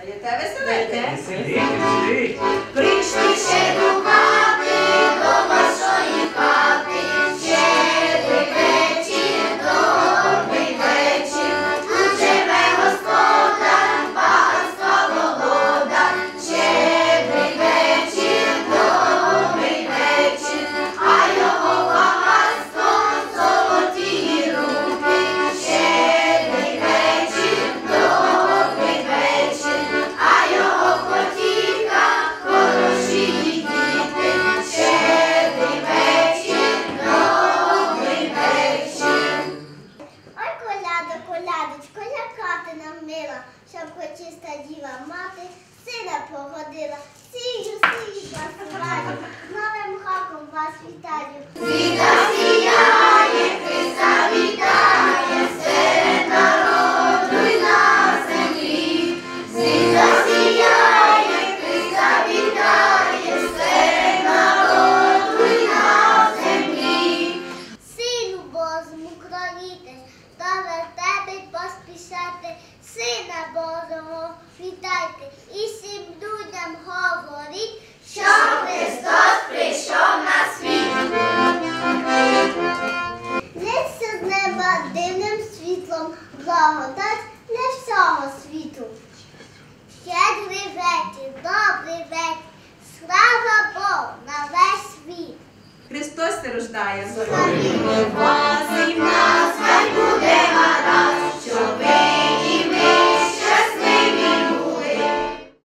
Dajete abecedeje. Чиста діва мати, сина погодила, сію, сію, басуваю, з новим хаком вас вітаю. Світа сіяє, Христа вітає, народу й на землі. Світа сіяє, Христа вітає, серед народу й на землі. Сину Божому кровітесь, та в тебе поспішати, сина Божого вітайте, і всім людям говоріть, Що Христос прийшов на світ. Лється з неба дивним світлом, благодать для всього світу. Щедрий вечір, добрий вечір, слава Богу на весь світ. Христос рождає. Вас і на